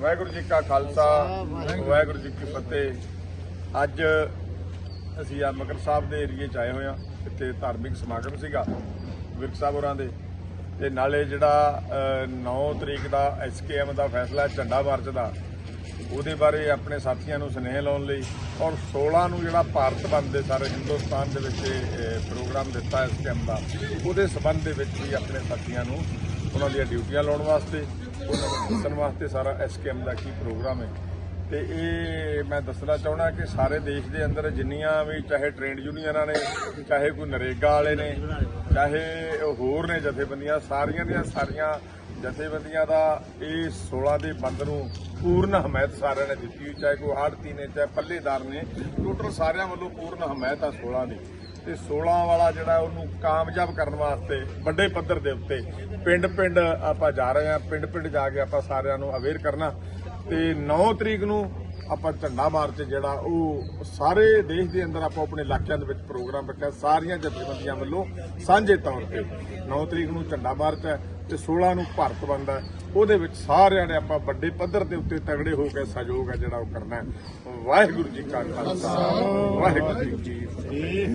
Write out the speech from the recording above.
ਵਾਹਿਗੁਰੂ ਜੀ ਕਾ ਖਾਲਸਾ ਵਾਹਿਗੁਰੂ ਜੀ ਕੀ ਫਤਿਹ। ਅੱਜ ਅਸੀਂ ਅੰਮ੍ਰਿਤਸਰ ਸਾਹਿਬ ਦੇ ਏਰੀਏ ਚ ਆਏ ਹੋਏ ਆ ਇੱਥੇ ਧਾਰਮਿਕ ਸਮਾਗਮ ਸੀਗਾ ਵਿਰਕ ਸਾਹਿਬ ਹੋਰਾਂ ਦੇ। ਤੇ ਨਾਲੇ ਜਿਹੜਾ ਅ, 9 ਤਰੀਕ ਦਾ ਐਸਕੇਐਮ ਦਾ ਫੈਸਲਾ ਝੰਡਾ ਮਾਰਚ ਦਾ ਉਹਦੇ ਬਾਰੇ ਆਪਣੇ ਸਾਥੀਆਂ ਨੂੰ ਸੁਨੇਹ ਲਾਉਣ ਲਈ। ਔਰ 16 ਨੂੰ ਜਿਹੜਾ ਭਾਰਤ ਬੰਦ ਦੇ ਸਾਰੇ ਹਿੰਦੁਸਤਾਨ ਦੇ ਵਿੱਚ ਇਹ, ਅ, ਪ੍ਰੋਗਰਾਮ ਦਿੱਤਾ ਐਸਕੇਐਮ ਦਾ ਉਹਦੇ ਸਬੰਧ ਦੇ ਵਿੱਚ ਵੀ ਆਪਣੇ ਸਾਥੀਆਂ ਨੂੰ ਉਹਨਾਂ ਦੀਆਂ ਡਿਊਟੀਆਂ ਲਾਉਣ ਵਾਸਤੇ, ਉਹਨਾਂ ਨੂੰ ਦੱਸਣ ਵਾਸਤੇ ਸਾਰਾ ਐਸਕੇਐਮ ਦਾ ਕੀ ਪ੍ਰੋਗਰਾਮ ਹੈ। ਤੇ ਇਹ ਮੈਂ ਦੱਸਣਾ ਚਾਹਣਾ ਕਿ ਸਾਰੇ ਦੇਸ਼ ਦੇ ਅੰਦਰ ਜਿੰਨੀਆਂ ਵੀ ਚਾਹੇ ਟ੍ਰੇਡ ਯੂਨੀਅਨਾਂ ਨੇ, ਚਾਹੇ ਕੋਈ ਨਰੇਗਾ ਵਾਲੇ ਨੇ, ਚਾਹੇ ਹੋਰ ਨੇ ਜਥੇਬੰਦੀਆਂ, ਸਾਰੀਆਂ ਦੀਆਂ ਸਾਰੀਆਂ ਜਥੇਬੰਦੀਆਂ ਦਾ ਇਹ 16 ਦੇ ਬੰਦ ਨੂੰ ਪੂਰਨ ਹਮਾਇਤ ਸਾਰਿਆਂ ਨੇ ਦਿੱਤੀ ਚਾਹੇ ਕੋਈ ਆੜਤੀ ਨੇ, ਚਾਹੇ ਪੱਲੇਦਾਰ ਨੇ, ਟੋਟਲ ਸਾਰਿਆਂ ਵੱਲੋਂ ਪੂਰਨ ਹਮਾਇਤ ਆ 16 ਦੀ। ਤੇ 16 ਵਾਲਾ ਜਿਹੜਾ ਉਹਨੂੰ ਕਾਮਯਾਬ ਕਰਨ ਵਾਸਤੇ ਵੱਡੇ ਪੱਧਰ ਦੇ ਉੱਤੇ ਪਿੰਡ ਪਿੰਡ ਆਪਾਂ ਜਾ ਰਹੇ ਹਾਂ, ਪਿੰਡ ਪਿੰਡ ਜਾ ਕੇ ਆਪਾਂ ਸਾਰਿਆਂ ਨੂੰ ਅਵੇਅਰ ਕਰਨਾ। ਤੇ 9 ਤਰੀਕ ਨੂੰ ਆਪਾਂ ਝੰਡਾ ਮਾਰਚ ਜਿਹੜਾ ਉਹ ਸਾਰੇ ਦੇਸ਼ ਦੇ ਅੰਦਰ ਆਪਾਂ ਆਪਣੇ ਇਲਾਕਿਆਂ ਦੇ ਵਿੱਚ ਪ੍ਰੋਗਰਾਮ ਰੱਖਿਆ। ਸਾਰੀਆਂ ਜਥੇਬੰਦੀਆਂ ਵੱਲੋਂ ਸਾਂਝੇ ਤੌਰ ਤੇ 9 ਤਰੀਕ ਨੂੰ ਝੰਡਾ ਮਾਰਚ ਹੈ ਤੇ 16 ਨੂੰ ਭਾਰਤ ਬੰਦ ਹੈ। ਉਹਦੇ ਵਿੱਚ ਸਾਰਿਆਂ ਨੇ ਆਪਾਂ ਵੱਡੇ ਪੱਧਰ ਦੇ ਉੱਤੇ ਤਗੜੇ ਹੋ ਕੇ ਸਹਿਯੋਗ ਹੈ ਜਿਹੜਾ ਉਹ ਕਰਨਾ ਵਾਹਿਗੁਰੂ ਜੀ ਕਾ ਖਾਲਸਾ, ਵਾਹਿਗੁਰੂ ਜੀ ਕੀ ਫਤਿਹ।